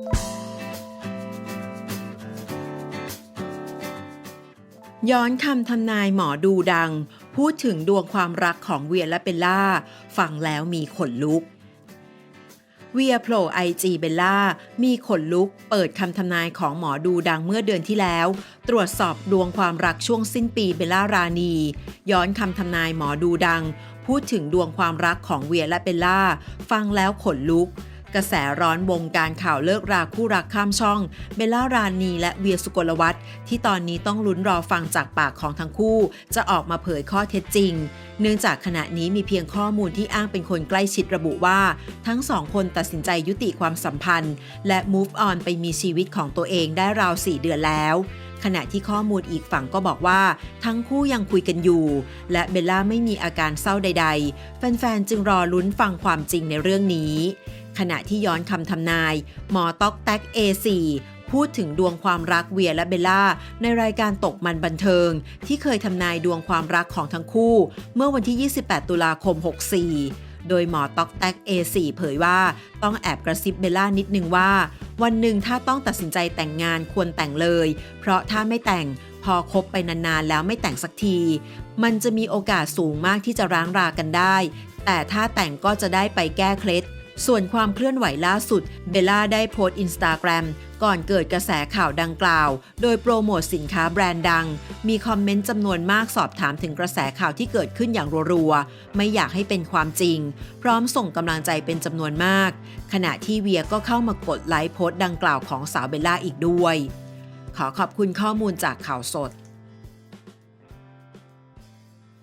ย้อนคำทำนายหมอดูดัง พูดถึงดวงความรักของเวียและเบลล่า ฟังแล้วมีขนลุก เวียโผล่ไอจีเบลล่า มีขนลุก เปิดคำทำนายของหมอดูดังเมื่อเดือนที่แล้ว ตรวจสอบดวงความรักช่วงสิ้นปีเบลล่ารานีย้อนคำทำนายหมอดูดัง พูดถึงดวงความรักของเวียและเบลล่า ฟังแล้วขนลุก กระแสร้อนวงการข่าวเลิกราคู่รักข้ามช่อง เบลล่ารานีและเวียสุกลวัฒน์ที่ตอนนี้ต้องลุ้นรอฟังจากปากของทั้งคู่ จะออกมาเผยข้อเท็จจริง เนื่องจากขณะนี้มีเพียงข้อมูลที่อ้างเป็นคนใกล้ชิดระบุว่า ทั้งสองคนตัดสินใจยุติความสัมพันธ์ และ move on ไปมีชีวิตของตัวเองได้ราว 4 เดือนแล้ว ขณะที่ข้อมูลอีกฝั่งก็บอกว่า ทั้งคู่ยังคุยกันอยู่ และเบลล่าไม่มีอาการเศร้าใด ๆ แฟนๆ จึงรอลุ้นฟังความจริงในเรื่องนี้ ขณะที่ย้อนคำทำนาย หมอต๊อกแท็ก A4 พูดถึงดวงความรักเวียและเบลล่า ในรายการตกมันบันเทิง ที่เคยทำนายดวงความรักของทั้งคู่ เมื่อวันที่ 28 ตุลาคม 64 โดยหมอต๊อกแท็ก A4 เผยว่าต้องแอบกระซิบเบลล่านิดนึงว่า วันหนึ่งถ้าต้องตัดสินใจแต่งงานควรแต่งเลย เพราะถ้าไม่แต่งพอคบไปนานๆแล้วไม่แต่งสักที มันจะมีโอกาสสูงมากที่จะร้างรากันได้ แต่ถ้าแต่งก็จะได้ไปแก้เคล็ดส่วนความเคลื่อนไหวล่าสุดเบลล่าได้โพสต์อินสตาแกรม ก่อนเกิดกระแสข่าวดังกล่าว โดยโปรโมทสินค้าแบรนด์ดัง มีคอมเมนต์จำนวนมากสอบถามถึงกระแสข่าวที่เกิดขึ้นอย่างรัวๆ ไม่อยากให้เป็นความจริง พร้อมส่งกำลังใจเป็นจำนวนมาก ขณะที่เวียก็เข้ามากดไลค์โพสต์ดังกล่าวของสาวเบลล่าอีกด้วย ขอขอบคุณข้อมูลจากข่าวสด